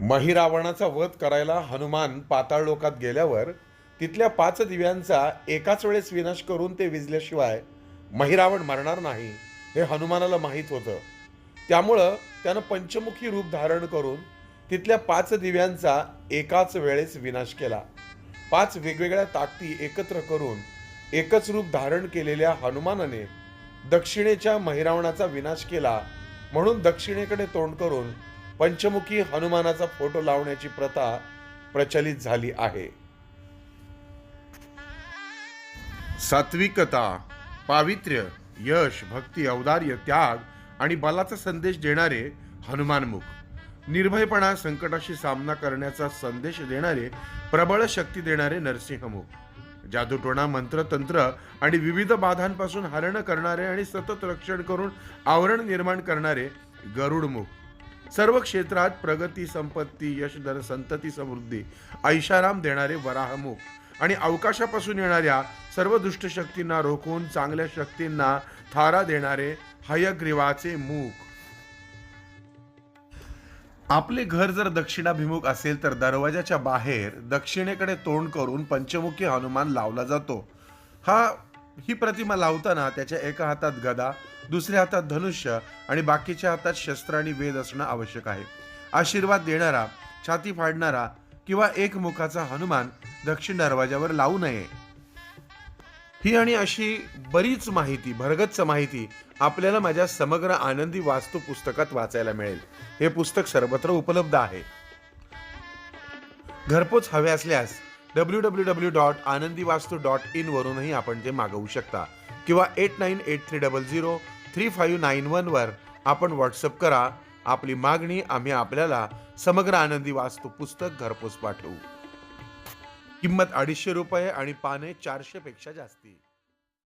महिरावणाचा वध करायला हनुमान पाताळ लोकात गेल्यावर तिथल्या पाच दिव्यांचा एकाच वेळेस विनाश करून ते विजल्याशिवाय महिरावण मरणार नाही हे हनुमानाला माहीत होतं. त्यामुळं त्यानं पंचमुखी रूप धारण करून तिथल्या पाच दिव्यांचा एकाच वेळेस विनाश केला. पाच वेगवेगळ्या ताकदी एकत्र करून एकच रूप धारण केलेल्या हनुमानाने दक्षिणेच्या महिरावणाचा विनाश केला म्हणून दक्षिणेकडे तोंड करून पंचमुखी हनुमानाचा फोटो लावण्याची प्रथा प्रचलित झाली आहे. सात्विकता पावित्र्य यश भक्ती औदार्य त्याग आणि बलाचा संदेश देणारे हनुमानमुख निर्भयपणा संकटाशी सामना करण्याचा संदेश देणारे प्रबळ शक्ती देणारे नरसिंहमुख जादूटोणा मंत्रतंत्र आणि विविध बाधांपासून हरण करणारे आणि सतत रक्षण करून आवरण निर्माण करणारे गरुडमुख सर्व क्षेत्रात प्रगती संपत्ती यश धन संतती समृद्धी ऐशाराम देणारे वराहमुख. आणि अवकाशापासून येणाऱ्या सर्व दुष्टशक्तींना रोखून चांगल्या शक्तींना थारा देणारे हयग्रीवाचे मुख आपले घर जर दक्षिणाभिमुख असेल तर दरवाजाच्या बाहेर दक्षिणेकडे तोंड करून पंचमुखी हनुमान लावला जातो. हा ही प्रतिमा लावताना त्याच्या एका हातात गदा दुसऱ्या हातात धनुष्य आणि बाकीच्या हातात शस्त्र आणि वेद असणं आवश्यक आहे. आशीर्वाद देणारा छाती फाडणारा किंवा एक मुखाचा हनुमान दक्षिण दरवाजावर लावू नये. ही आणि अशी बरीच माहिती भरगच्च माहिती आपल्याला माझ्या समग्र आनंदी वास्तू पुस्तकात वाचायला मिळेल. हे पुस्तक सर्वत्र उपलब्ध आहे. घरपोच हवे असल्यास डब्ल्यू डब्ल्यू डब्ल्यू डॉट आनंदी वास्तू डॉट इन वरूनही आपण ते मागवू शकता. किंवा eight nine eight three double zero three five nine वनवर आपण व्हॉट्सअप करा. आपली मागणी आम्ही आपल्याला समग्र आनंदी वास्तू पुस्तक घरपोच पाठवू. किंमत अडीचशे रुपये आणि पाने चारशे पेक्षा जास्ती.